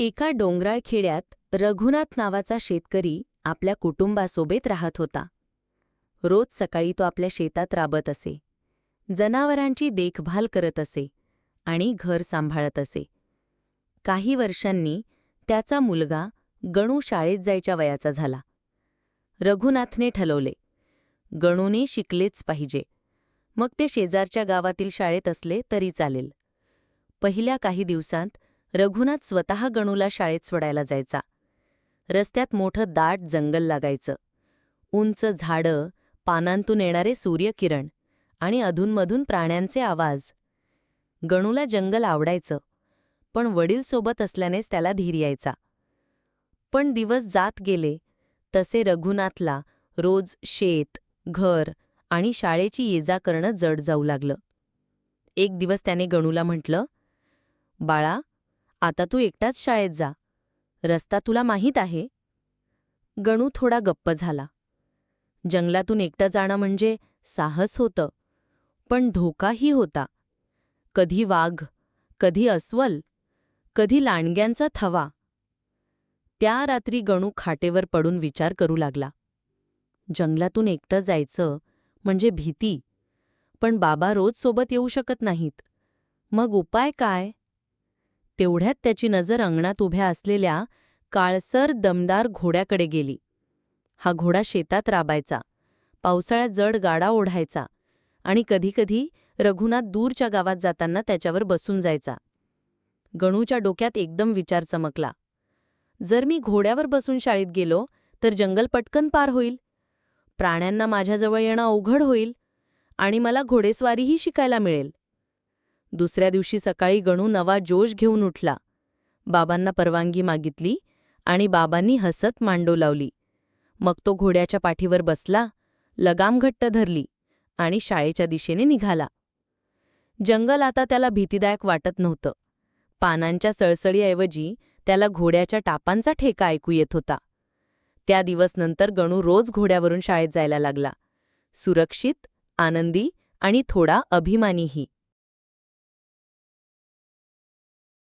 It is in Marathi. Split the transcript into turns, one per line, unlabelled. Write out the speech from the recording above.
एका डोंगराळ खेड्यात रघुनाथ नावाचा शेतकरी आपल्या कुटुंबासोबत राहत होता. रोज सकाळी तो आपल्या शेतात राबत असे. जनावरांची देखभाल करत असे आणि घर सांभाळत असे. काही वर्षांनी त्याचा मुलगा गणू शाळेत जायच्या वयाचा झाला. रघुनाथने ठरवले गणूने शिकलेच पाहिजे. मग ते शेजारच्या गावातील शाळेत असले तरी चालेल. पहिल्या काही दिवसांत रघुनाथ स्वतः गणूला शाळेत सोडायला जायचा. रस्त्यात मोठं दाट जंगल लागायचं. उंच झाडं पानांतून येणारे सूर्यकिरण आणि अधूनमधून प्राण्यांचे आवाज. गणूला जंगल आवडायचं पण वडील सोबत असल्यानेच त्याला धीर यायचा. पण दिवस जात गेले तसे रघुनाथला रोज शेत घर आणि शाळेची ये जा करणं जड जाऊ लागलं. एक दिवस त्याने गणूला म्हटलं बाळा आता तू एकटाच शाळेत जा. रस्ता तुला माहीत आहे. गणू थोडा गप्प झाला. जंगलातून एकटं जाणं म्हणजे साहस होतं. पण धोकाही होता. कधी वाघ कधी अस्वल कधी लांडग्यांचा थवा. त्या रात्री गणू खाटेवर पडून विचार करू लागला. जंगलातून एकटं जायचं म्हणजे भीती. पण बाबा रोज सोबत येऊ शकत नाहीत. मग उपाय काय? तेवढ्यात त्याची नजर अंगणात उभ्या असलेल्या काळसर दमदार घोड्याकडे गेली. हा घोडा शेतात राबायचा. पावसाळ्यात जड गाडा ओढायचा. आणि कधीकधी रघुनाथ दूरच्या गावात जाताना त्याच्यावर बसून जायचा. गणूच्या डोक्यात एकदम विचार चमकला. जर मी घोड्यावर बसून शाळेत गेलो तर जंगल पटकन पार होईल. प्राण्यांना माझ्याजवळ येणं अवघड होईल. आणि मला घोडेस्वारीही शिकायला मिळेल. दुसऱ्या दिवशी सकाळी गणू नवा जोश घेऊन उठला. बाबांना परवानगी मागितली आणि बाबांनी हसत मांडो लावली. मग तो घोड्याच्या पाठीवर बसला लगाम घट्ट धरली आणि शाळेच्या दिशेने निघाला. जंगल आता त्याला भीतीदायक वाटत नव्हतं. पानांच्या सळसळीऐवजी त्याला घोड्याच्या टापांचा ठेका ऐकू येत होता. त्या दिवसनंतर गणू रोज घोड्यावरून शाळेत जायला लागला. सुरक्षित आनंदी आणि थोडा अभिमानीही.